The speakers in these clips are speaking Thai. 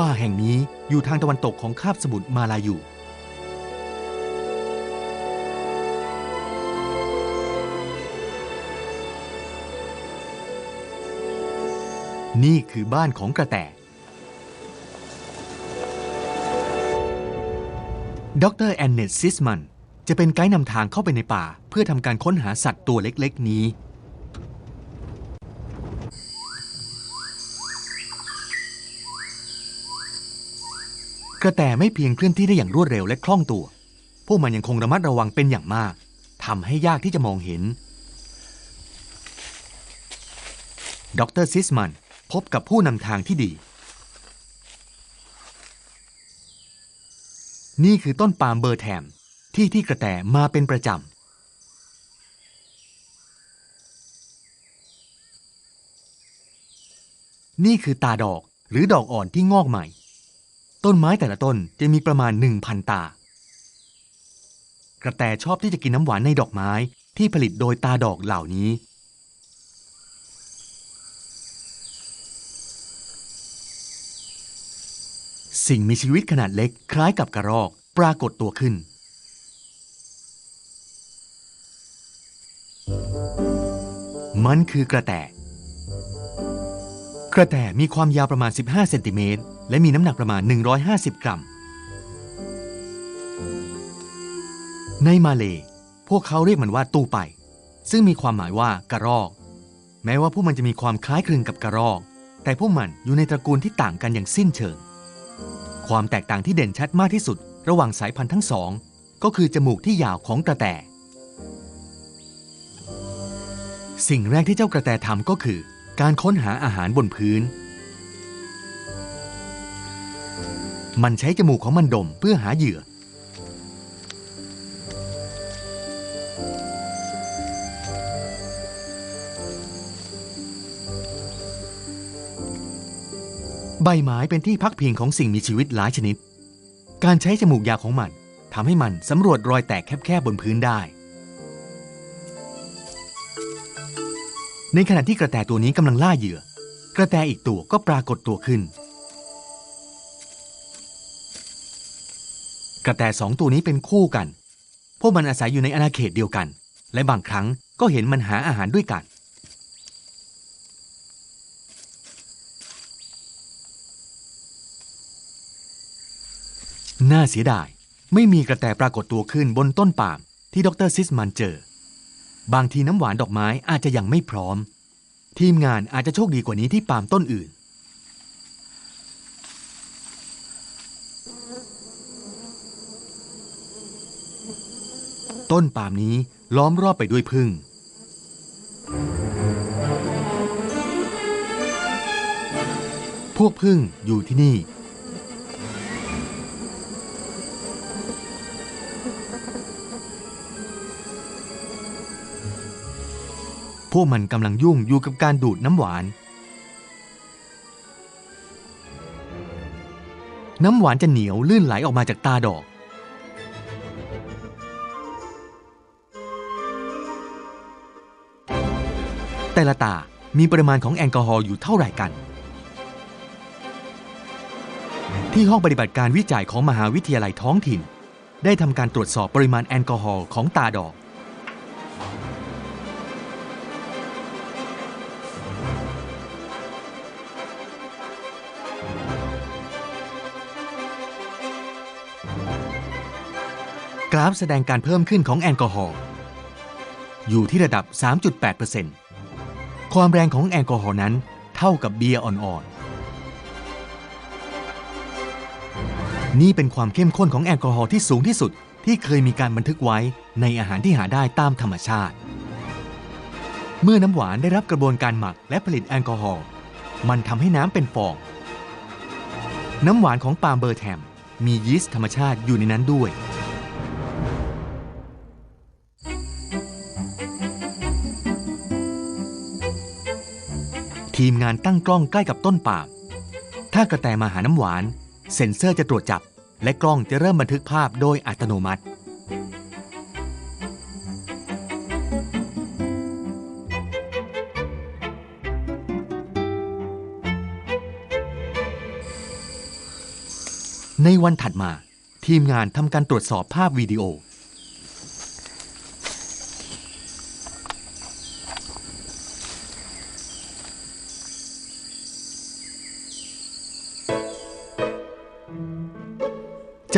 ป่าแห่งนี้อยู่ทางตะวันตกของคาบสมุทรมาลายูนี่คือบ้านของกระแต ดรแอนเนตซิสมัน จะเป็นไกด์นำทางเข้าไปในป่า เพื่อทำการค้นหาสัตว์ตัวเล็กๆนี้ ระแตไม่เพียงเคลื่อนที่ได้อย่างรวดเร็วและคล่องตัว พวกมันยังคงระมัดระวังเป็นอย่างมากทำให้ยากที่จะมองเห็น ดรซิสมันพบกับผู้นำทางที่ดี นี่คือต้นปาล์มเบอร์แทม ที่ที่กระแตมาเป็นประจำนี่คือตาดอกหรือดอกอ่อนที่งอกใหม่ ต้นไม้แต่ละต้นจะมีประมาณ 1,000 ตา กระแตชอบที่จะกินน้ำหวานในดอกไม้ที่ผลิตโดยตาดอกเหล่านี้ สิ่งมีชีวิตขนาดเล็กคล้ายกับกระรอกปรากฏตัวขึ้น มันคือกระแต กระแตมีความยาวประมาณ 15 เซนติเมตร และมีน้ำหนักประมาณ 150 กรัม ในมาเลยพวกเขาเรียกมันว่าตูไป ซึ่งมีความหมายว่ากระรอก แม้ว่าพวกมันจะมีความคล้ายคลึงกับกระรอก แต่พวกมันอยู่ในตระกูลที่ต่างกันอย่างสิ้นเชิง ความแตกต่างที่เด่นชัดมากที่สุด ระหว่างสายพันธุ์ทั้งสอง ก็คือจมูกที่ยาวของกระแต สิ่งแรกที่เจ้ากระแตทำก็คือ การค้นหาอาหารบนพื้น มันใช้จมูกของมันดมเพื่อหาเหยื่อ ใบไม้เป็นที่พักพิงของสิ่งมีชีวิตหลายชนิด การใช้จมูกยาวของมันทำให้มันสำรวจรอยแตกแคบๆบนพื้นได้ ในขณะที่กระแตตัวนี้กำลังล่าเหยื่อ กระแตอีกตัวก็ปรากฏตัวขึ้น กระแตสองตัวนี้เป็นคู่กัน พวกมันอาศัยอยู่ในอาณาเขตเดียวกัน และบางครั้งก็เห็นมันหาอาหารด้วยกัน น่าเสียดาย ไม่มีกระแตปรากฏตัวขึ้นบนต้นปาล์มที่ดรซิสมันเจอ บางทีน้ำหวานดอกไม้อาจจะยังไม่พร้อม ทีมงานอาจจะโชคดีกว่านี้ที่ปาล์มต้นอื่น ต้นปาล์มนี้ล้อมรอบไปด้วยพึ่ง พวกพึ่งอยู่ที่นี่ วกมันกำลังยุ่งอยู่กับการดูดน้ำหวาน น้ำหวานจะเหนียวลื่นไหลออกมาจากตาดอก แต่ละตามีปริมาณของแอลกอฮอล์อยู่เท่าไหร่กัน ที่ห้องปฏิบัติการวิจัยของมหาวิทยาลัยท้องถิ่น ได้ทำการตรวจสอบปริมาณแอลกอฮอล์ของตาดอก ราฟแสดงการเพิ่มขึ้นของแอลกอฮอล์อยู่ที่ระดับ 3.8%ความแรงของแอลกอฮอล์นั้นเท่ากับเบียร์อ่อนๆ นี่เป็นความเข้มข้นของแอลกอฮอล์ที่สูงที่สุดที่เคยมีการบันทึกไว้ในอาหารที่หาได้ตามธรรมชาติ เมื่อน้ำหวานได้รับกระบวนการหมักและผลิตแอลกอฮอล์มันทำให้น้ำเป็นฟอง น้ำหวานของปาล์มเบอร์แทม มียีสต์ธรรมชาติอยู่ในนั้นด้วย ทีมงานตั้งกล้องใกล้กับต้นปามถ้ากระแตมาหาน้ำหวาน เซ็นเซอร์จะตรวจจับ และกล้องจะเริ่มบันทึกภาพโดยอัตโนมัติ ในวันถัดมา ทีมงานทำการตรวจสอบภาพวิดีโอ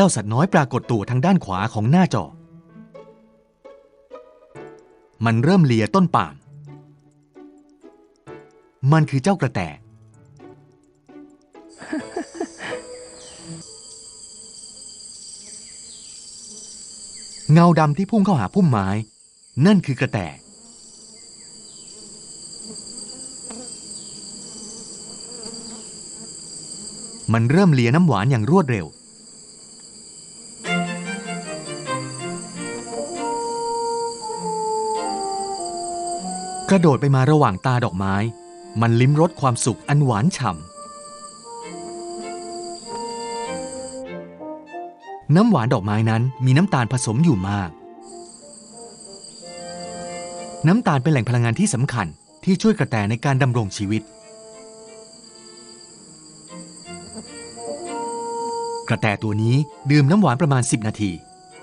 จ้าสัตว์น้อยปรากฏตัวทางด้านขวาของหน้าจอ มันเริ่มเลียต้นป่าม มันคือเจ้ากระแต เงาดำที่พุ่งเข้าหาพุ่มไม้ นั่นคือกระแต มันเริ่มเลียน้ำหวานอย่างรวดเร็ว กระโดดไปมาระหว่างตาดอกไม้ มันลิ้มรสความสุขอันหวานฉ่ำน้ำหวานดอกไม้นั้นมีน้ำตาลผสมอยู่มาก น้ำตาลเป็นแหล่งพลังงานที่สำคัญที่ช่วยกระแตในการดำรงชีวิต กระแตตัวนี้ดื่มน้ำหวานประมาณ 10 นาที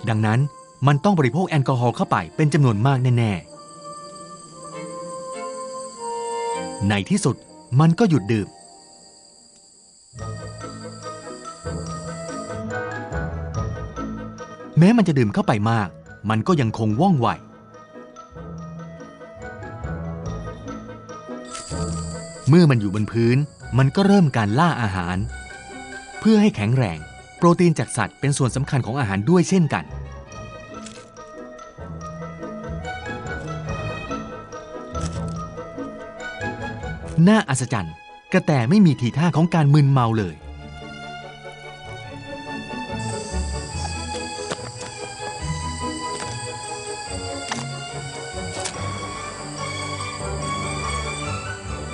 ดังนั้นมันต้องบริโภคแอลกอฮอล์เข้าไปเป็นจำนวนมากแน่ๆ ในที่สุดมันก็หยุดดื่ม แม้มันจะดื่มเข้าไปมาก มันก็ยังคงว่องไว เมื่อมันอยู่บนพื้น มันก็เริ่มการล่าอาหาร เพื่อให้แข็งแรง โปรตีนจากสัตว์เป็นส่วนสำคัญของอาหารด้วยเช่นกัน น่าอัศจรรย์ กระแตไม่มีทีท่าของการมึนเมาเลย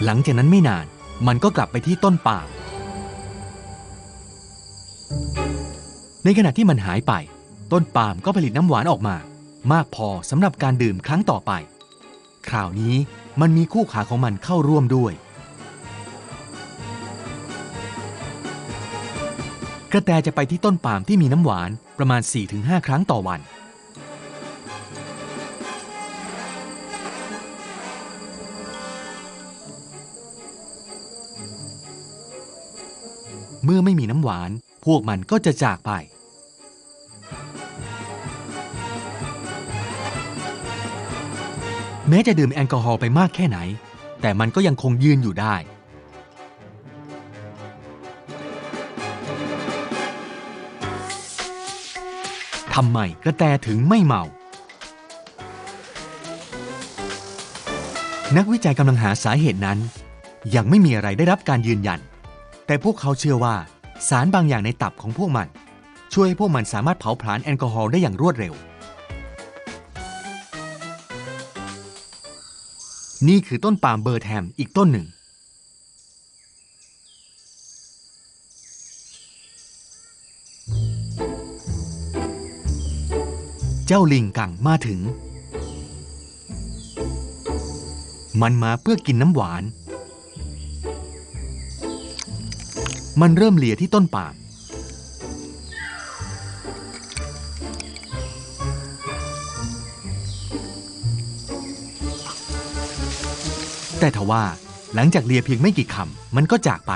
หลังจากนั้นไม่นานมันก็กลับไปที่ต้นปาล์มในขณะที่มันหายไป ต้นปาล์มก็ผลิตน้ำหวานออกมา มากพอสำหรับการดื่มครั้งต่อไป คราวนี้ มันมีคู่ขาของมันเข้าร่วมด้วย กระแตจะไปที่ต้นปาล์มที่มีน้ำหวานประมาณ 4-5 ครั้งต่อวัน เมื่อไม่มีน้ำหวาน พวกมันก็จะจากไป แม้จะดื่มแอลกอฮอล์ไปมากแค่ไหน แต่มันก็ยังคงยืนอยู่ได้ ทำไมกระแตถึงไม่เมา นักวิจัยกำลังหาสาเหตุนั้น ยังไม่มีอะไรได้รับการยืนยัน แต่พวกเขาเชื่อว่า สารบางอย่างในตับของพวกมัน ช่วยให้พวกมันสามารถเผาผลาญแอลกอฮอล์ได้อย่างรวดเร็ว นี่คือต้นปาล์มเบอร์แทมอีกต้นหนึ่ง เจ้าลิงกังมาถึง มันมาเพื่อกินน้ำหวาน มันเริ่มเลียที่ต้นปาล์ม แต่ทว่าหลังจากเลียเพียงไม่กี่คำมันก็จากไป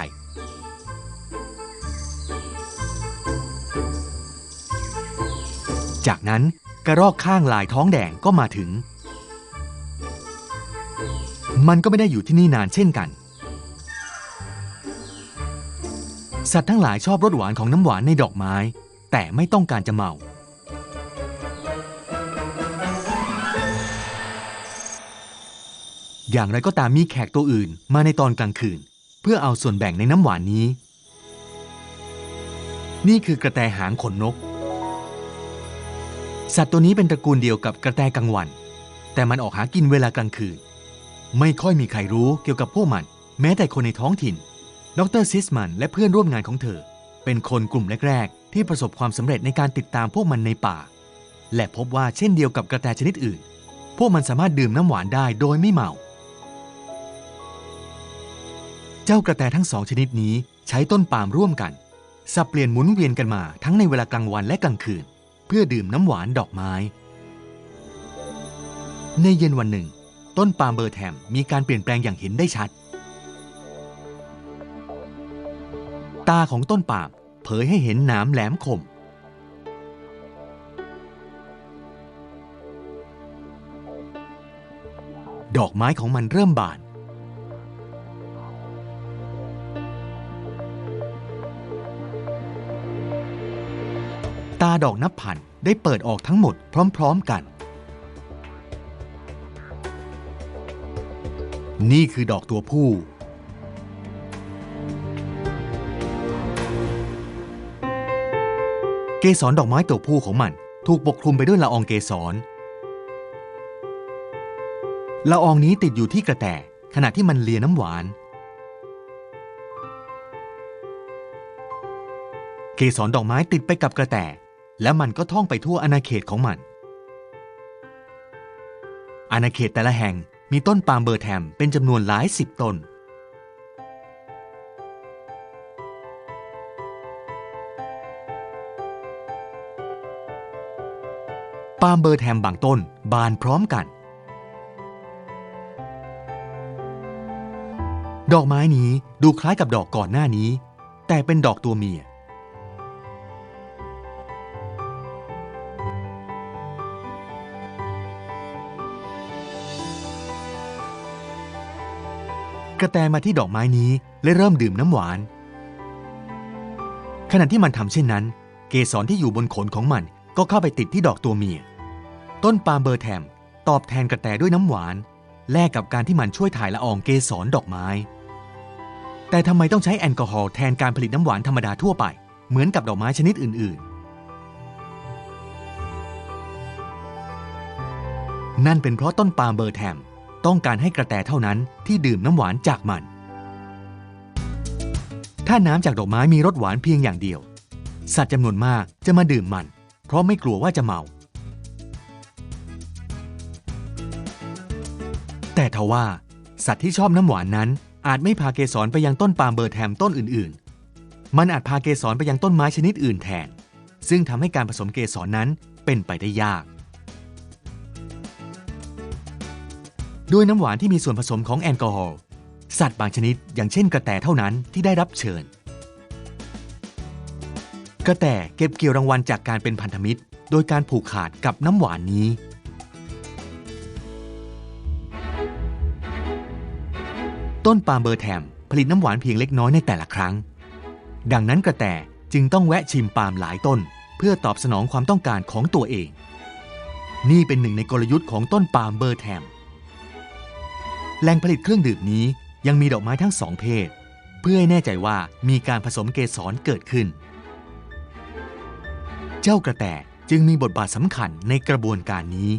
จากนั้นกระรอกข้างลายท้องแดงก็มาถึง มันก็ไม่ได้อยู่ที่นี่นานเช่นกัน สัตว์ทั้งหลายชอบรสหวานของน้ำหวานในดอกไม้ แต่ไม่ต้องการจะเมา อย่างไรก็ตามมีแขกตัวอื่นมาในตอนกลางคืน เพื่อเอาส่วนแบ่งในน้ำหวานนี้ นี่คือกระแตหางขนนก สัตว์ตัวนี้เป็นตระกูลเดียวกับกระแตกลางวัน แต่มันออกหากินเวลากลางคืน ไม่ค่อยมีใครรู้เกี่ยวกับพวกมัน แม้แต่คนในท้องถิ่น ดรซิสมันและเพื่อนร่วมงานของเธอ เป็นคนกลุ่มแรกๆที่ประสบความสำเร็จในการติดตามพวกมันในป่า และพบว่าเช่นเดียวกับกระแตชนิดอื่นพวกมันสามารถดื่มน้ำหวานได้โดยไม่เมา เจ้ากระแตทั้งสองชนิดนี้ใช้ต้นปาล์มร่วมกัน สับเปลี่ยนหมุนเวียนกันมาทั้งในเวลากลางวันและกลางคืน เพื่อดื่มน้ำหวานดอกไม้ ในเย็นวันหนึ่ง ต้นปาล์มเบอร์แทมมีการเปลี่ยนแปลงอย่างเห็นได้ชัด ตาของต้นปาล์มเผยให้เห็นหนามแหลมคม ดอกไม้ของมันเริ่มบานาดอกนับพันได้เปิดออกทั้งหมดพร้อมๆกัน นี่คือดอกตัวผู้ เกสรดอกไม้ตัวผู้ของมันถูกปกคลุมไปด้วยละอองเกสรละอองนี้ติดอยู่ที่กระแตขณะที่มันเลียน้ำหวาน เกสรดอกไม้ติดไปกับกระแต และมันก็ท่องไปทั่วอาณาเขตของมัน อาณาเขตแต่ละแห่งมีต้นปาล์มเบอร์แทมเป็นจำนวนหลายสิบต้น ปาล์มเบอร์แทมบางต้นบานพร้อมกัน ดอกไม้นี้ดูคล้ายกับดอกก่อนหน้านี้ แต่เป็นดอกตัวเมีย กระแตมาที่ดอกไม้นี้และเริ่มดื่มน้ำหวาน ขณะที่มันทำเช่นนั้น เกสรที่อยู่บนขนของมันก็เข้าไปติดที่ดอกตัวเมีย ต้นปาล์มเบอร์แทมตอบแทนกระแตด้วยน้ำหวาน แลกกับการที่มันช่วยถ่ายละอองเกสรดอกไม้ แต่ทำไมต้องใช้แอลกอฮอล์แทนการผลิตน้ำหวานธรรมดาทั่วไป เหมือนกับดอกไม้ชนิดอื่น ๆ นั่นเป็นเพราะต้นปาล์มเบอร์แทม ต้องการให้กระแตเท่านั้นที่ดื่มน้ำหวานจากมัน ถ้าน้ำจากดอกไม้มีรสหวานเพียงอย่างเดียว สัตว์จำนวนมากจะมาดื่มมัน เพราะไม่กลัวว่าจะเมา แต่ทว่า สัตว์ที่ชอบน้ำหวานนั้น อาจไม่พาเกสรไปยังต้นปาล์มเบอร์แทมต้นอื่น ๆ มันอาจพาเกสรไปยังต้นไม้ชนิดอื่นแทน ซึ่งทำให้การผสมเกสรนั้นเป็นไปได้ยาก ด้วยน้ำหวานที่มีส่วนผสมของแอลกอฮอล์สัตว์บางชนิด อย่างเช่นกระแตเท่านั้นที่ได้รับเชิญ กระแตเก็บเกี่ยวรางวัลจากการเป็นพันธมิตร โดยการผูกขาดกับน้ำหวานนี้ ต้นปาล์มเบอร์แทมผลิตน้ำหวานเพียงเล็กน้อยในแต่ละครั้ง ดังนั้นกระแตจึงต้องแวะชิมปาล์มหลายต้น เพื่อตอบสนองความต้องการของตัวเอง นี่เป็นหนึ่งในกลยุทธ์ของต้นปาล์มเบอร์แทม แหล่งผลิตเครื่องดื่มนี้ยังมีดอกไม้ทั้งสองเพศ เพื่อให้แน่ใจว่ามีการผสมเกสรเกิดขึ้น เจ้ากระแตจึงมีบทบาทสำคัญในกระบวนการนี้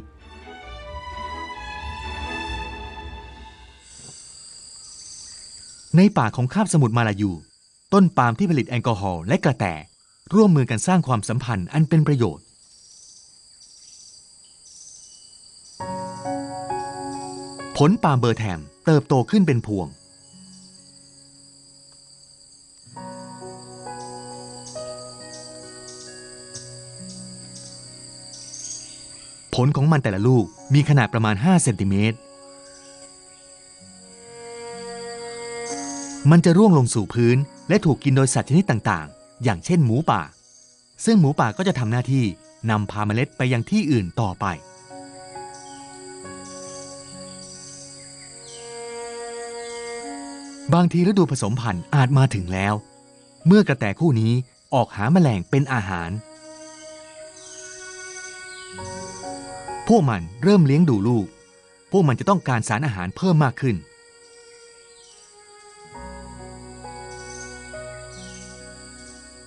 ในป่าของคาบสมุทรมาลายู ต้นปาล์มที่ผลิตแอลกอฮอล์และกระแตร่วมมือกันสร้างความสัมพันธ์อันเป็นประโยชน์ ผลปาล์มเบอร์แทมเติบโตขึ้นเป็นพวง ผลของมันแต่ละลูกมีขนาดประมาณ 5 เซนติเมตร มันจะร่วงลงสู่พื้นและถูกกินโดยสัตว์ชนิดต่างๆ อย่างเช่นหมูป่า ซึ่งหมูป่าก็จะทำหน้าที่นำพาเมล็ดไปยังที่อื่นต่อไป บางทีฤดูผสมพันธุ์อาจมาถึงแล้ว เมื่อกระแตคู่นี้ออกหาแมลงเป็นอาหาร พวกมันเริ่มเลี้ยงดูลูก พวกมันจะต้องการสารอาหารเพิ่มมากขึ้น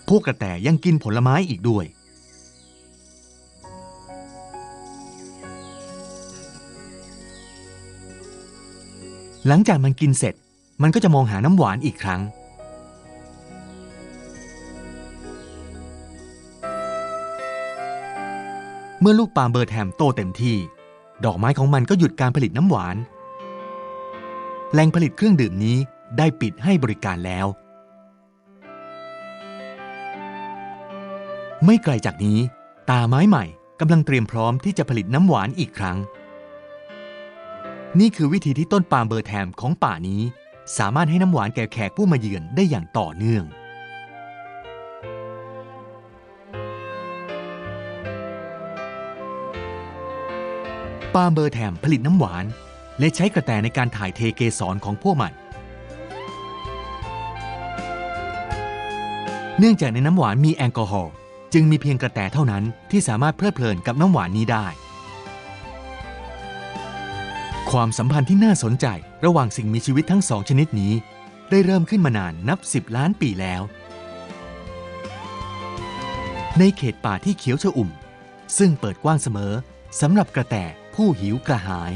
พวกกระแตยังกินผลไม้อีกด้วยหลังจากมันกินเสร็จ มันก็จะมองหาน้ำหวานอีกครั้ง เมื่อลูกปาล์มเบอร์แทมโตเต็มที่ ดอกไม้ของมันก็หยุดการผลิตน้ำหวาน แหล่งผลิตเครื่องดื่มนี้ได้ปิดให้บริการแล้ว ไม่ไกลจากนี้ ตาไม้ใหม่กำลังเตรียมพร้อมที่จะผลิตน้ำหวานอีกครั้ง นี่คือวิธีที่ต้นปาล์มเบอร์แทมของป่านี้ สามารถให้น้ำหวานแก่แขกผู้มาเยือนได้อย่างต่อเนื่อง ปาล์มเบอร์แทมผลิตน้ำหวาน และใช้กระแตในการถ่ายเทเกสรของพวกมัน เนื่องจากในน้ำหวานมีแอลกอฮอล์จึงมีเพียงกระแตเท่านั้นที่สามารถเพลิดเพลินกับน้ำหวานนี้ได้ ความสัมพันธ์ที่น่าสนใจระหว่างสิ่งมีชีวิตทั้งสองชนิดนี้ ได้เริ่มขึ้นมานานนับ 10 ล้านปีแล้ว ในเขตป่าที่เขียวชอุ่ม ซึ่งเปิดกว้างเสมอสำหรับกระแตผู้หิวกระหาย